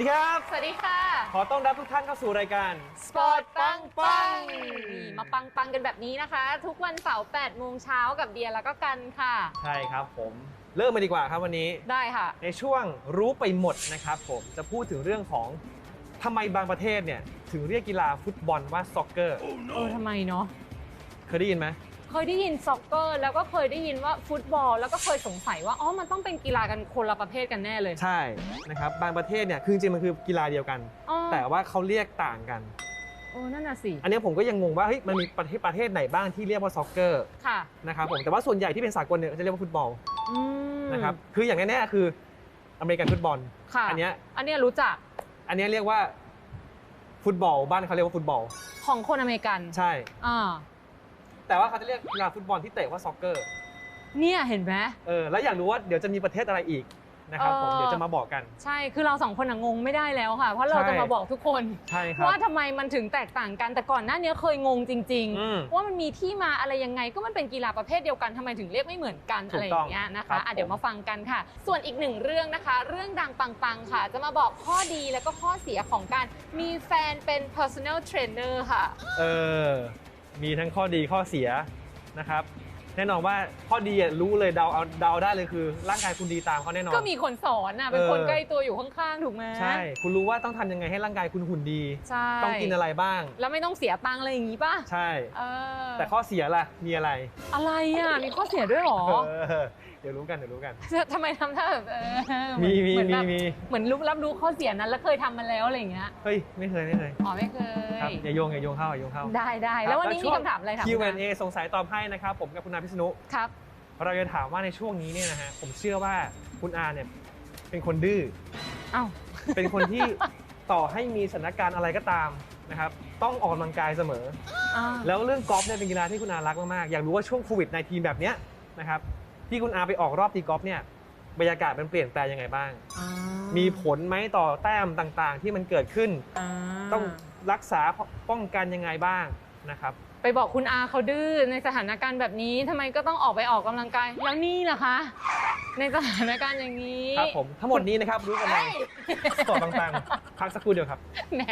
ดีครับ สวัสดีค่ะ ขอต้อนรับทุกท่านเข้าสู่รายการสปอร์ตปังปังนี่มาปังปังกันแบบนี้นะคะ ทุกวันเสาร์8โมงเช้ากับเดียแล้วก็กันค่ะ ใช่ครับผม เริ่มมาดีกว่าครับวันนี้ ได้ค่ะ ในช่วงรู้ไปหมดนะครับผมจะพูดถึงเรื่องของทำไมบางประเทศเนี่ย ถึงเรียกกีฬาฟุตบอลว่าซ็อกเกอร์ เออทำไมเนาะเคยได้ยินไหม เคยได้ยินซ็อกเกอร์ แล้วก็เคยได้ยินว่าฟุตบอล แล้วก็เคยสงสัยว่าอ๋อมันต้องเป็นกีฬากันคนละประเภทกันแน่เลย ใช่นะครับบางประเทศเนี่ยคือจริงๆมันคือกีฬาเดียวกัน อ๋อ แต่ว่าเขาเรียกต่างกัน โอ้นั่นน่ะสิอันเนี้ยผมก็ยังงงว่าเฮ้ยมันมีประเทศประเทศไหนบ้างที่เรียกว่าซ็อกเกอร์ค่ะนะครับผมแต่ว่าส่วนใหญ่ที่เป็นสากลเนี่ยจะเรียกว่าฟุตบอลอืมนะครับคืออย่างแน่ๆคืออเมริกันฟุตบอล ค่ะอันเนี้ย อันเนี้ยรู้จักอันเนี้ยเรียกว่าฟุตบอลบ้านเขาเรียกว่าฟุตบอล ของคนอเมริกันใช่ อ่า แต่ว่าเขาจะเรียกกีฬาฟุตบอลที่เตะว่าซ็อกเกอร์เนี่ยเห็นไหมเออแล้วอยากรู้ว่าเดี๋ยวจะมีประเทศอะไรอีกนะครับผมเออเดี๋ยวจะมาบอกกัน ใช่คือเราสองคนอะงงไม่ได้แล้วค่ะ เพราะเราใช่จะมาบอกทุกคนใช่ครับว่าทำไมมันถึงแตกต่างกันแต่ก่อนหน้านี้เคยงงจริงอืมๆว่ามันมีที่มาอะไรยังไงก็มันเป็นกีฬาประเภทเดียวกันทำไมถึงเรียกไม่เหมือนกันถูกอะไรอต้องย่างเงี้ยนะครัคะบอะเดี๋ยวผมมาฟังกันค่ะ ส่วนอีกหนึ่งเรื่องนะคะ เรื่องดังปังๆค่ะ จะมาบอกข้อดีแล้วก็ข้อเสียของการมีแฟนเป็น personal trainer ค่ะ เออ มีทั้งข้อดีข้อเสียนะครับแน่นอนว่าข้อดีอะรู้เลยเดาเอาเดาได้เลยคือร่างกายคุณดีตามเขาแน่นอน ก็มีคนสอนอะเป็นคนเออใกล้ตัวอยู่ข้างๆถูกไหมใช่ คุณรู้ว่าต้องทำยังไงให้ร่างกายคุณหุ่นดี ใช่ต้องกินอะไรบ้าง แล้วไม่ต้องเสียตังค์อะไรอย่างงี้ป่ะใช่ เออแต่ข้อเสียล่ะมีอะไรอะไรอะมีข้อเสียด้วยเหรอ เออ เดี๋ยวรู้กันเดี๋ยวรู้กัน ทำไมทำท่าแบบเออเหมีอนมีเหอนมีแบบมีเหมือนรู้รับรู้ข้อเสียนั้นแล้วเคยทำมาแล้วอะไรอย่างเงี้ยเฮ้ยไม่เคยไม่เคยอ๋อไม่เคยครับอย่าโยงอย่าโยงเข้าอย่าโยงเข้า ได้ได้ครับแล้ววันนี้แล้วช่มีวงคำถามอะไรถาม Q&A สงสัยตอบให้นะครับผมกับคุณอาพิษณุครับ เราจะถามว่าในช่วงนี้เนี่ยนะฮะผมเชื่อว่าคุณอาเนี่ยเป็นคนดื้อ เอ้า เป็นคนที่ ต่อให้มีสถานการณ์อะไรก็ตามนะครับต้องออกกำลังกายเสมออ่าแล้วเรื่องกอล์ฟเนี่ยเป็นกีฬาที่คุณอารักมากๆอยากรู้ว่าช่วงโควิด -19 แบบเนี้ยนะครับ ที่คุณอาไปออกรอบตีกอล์ฟเนี่ยบรรยากาศมันเปลี่ยนแปลงยังไงบ้างอ่ามีผลไหมต่อแต้มต่างๆ ที่มันเกิดขึ้นาต้องรักษาป้องกันยังไงบ้างนะครับ ไปบอกคุณอาเขาดื้อในสถานการณ์แบบนี้ทำไมก็ต้องออกไปออกกำลังกาย แล้วนี่ล่ะคะ ในสถานการณ์อย่างนี้ครับผมทั้งหมดนี้นะครับรู้กันในเอ้ยสปอร์ตต่างๆพักสักครู่เดียวครับ แหม